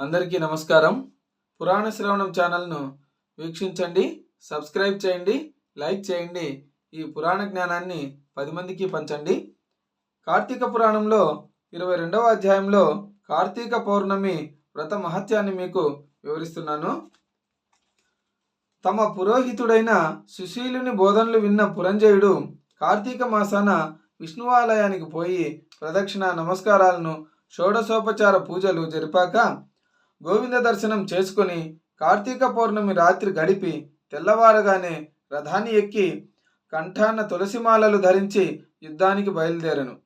అందరికీ నమస్కారం. పురాణ శ్రవణం ఛానల్ను వీక్షించండి సబ్స్క్రైబ్ చేయండి లైక్ చేయండి ఈ పురాణ జ్ఞానాన్ని పది మందికి పంచండి. కార్తీక పురాణంలో ఇరవై రెండవ అధ్యాయంలో కార్తీక పౌర్ణమి వ్రత మహత్యాన్ని మీకు వివరిస్తున్నాను. తమ పురోహితుడైన సుశీలుని బోధనలు విన్న పురంజయుడు కార్తీక మాసాన విష్ణువాలయానికి పోయి ప్రదక్షిణ నమస్కారాలను షోడశోపచార పూజలు జరిపాక గోవింద దర్శనం చేసుకుని కార్తీక పౌర్ణమి రాత్రి గడిపి తెల్లవారగానే రథాన్ని ఎక్కి కంఠాన తులసిమాలలు ధరించి యుద్ధానికి బయలుదేరను.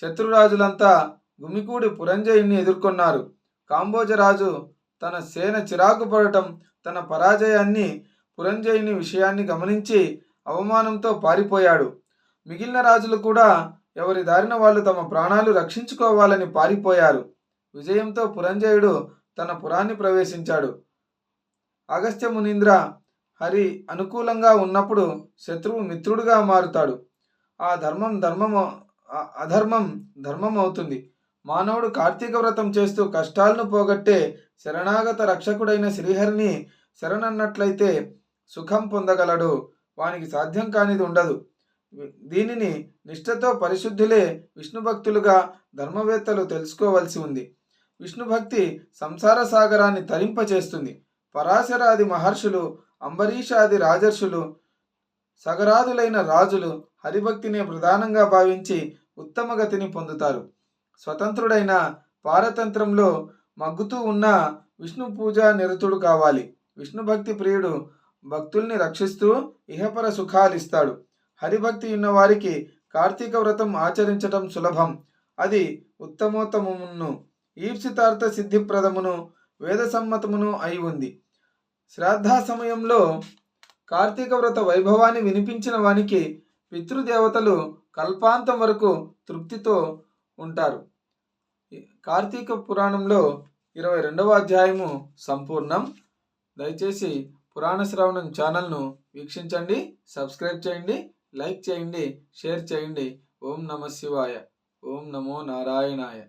శత్రురాజులంతా గుమికూడి పురంజయుణ్ణి ఎదుర్కొన్నారు. కాంబోజరాజు తన సేన చిరాకు పడటం తన పరాజయాన్ని పురంజయుని విషయాన్ని గమనించి అవమానంతో పారిపోయాడు. మిగిలిన రాజులు కూడా ఎవరి దారిన వాళ్ళు తమ ప్రాణాలు రక్షించుకోవాలని పారిపోయారు. విజయంతో పురంజయుడు తన పురాన్ని ప్రవేశించాడు. అగస్త్య మునీంద్ర హరి అనుకూలంగా ఉన్నప్పుడు శత్రువు మిత్రుడుగా మారుతాడు. ఆ ధర్మం ధర్మం అధర్మం ధర్మం అవుతుంది మానవుడు కార్తీక వ్రతం చేస్తూ కష్టాలను పోగొట్టే శరణాగత రక్షకుడైన శ్రీహరిని శరణన్నట్లయితే సుఖం పొందగలడు. వానికి సాధ్యం కానిది ఉండదు. దీనిని నిష్ఠతో పరిశుద్ధులే విష్ణు భక్తులుగా ధర్మవేత్తలు తెలుసుకోవలసి ఉంది. విష్ణు భక్తి సంసార సాగరాన్ని తరింపచేస్తుంది. పరాశరాది మహర్షులు అంబరీషాది రాజర్షులు సగరాదులైన రాజులు హరిభక్తిని ప్రధానంగా భావించి ఉత్తమ గతిని పొందుతారు. స్వతంత్రుడైన పారతంత్రంలో మగ్గుతూ ఉన్న విష్ణు పూజ నిరతుడు కావాలి. విష్ణు భక్తి ప్రియుడు భక్తుల్ని రక్షిస్తూ ఇహపర సుఖాలిస్తాడు. హరిభక్తి ఉన్న వారికి కార్తీక వ్రతం ఆచరించటం సులభం. అది ఉత్తమోత్తమమును ఈప్సితార్థ సిద్ధిప్రదమును వేదసమ్మతమును అయి ఉంది. శ్రాద్ధా సమయంలో కార్తీక వ్రత వైభవాన్ని వినిపించిన వానికి పితృదేవతలు కల్పాంతం వరకు తృప్తితో ఉంటారు. కార్తీక పురాణంలో ఇరవై రెండవ అధ్యాయము సంపూర్ణం. దయచేసి పురాణ శ్రవణం ఛానల్ను వీక్షించండి సబ్స్క్రైబ్ చేయండి లైక్ చేయండి షేర్ చేయండి. ఓం నమ శివాయ. ఓం నమో నారాయణాయ.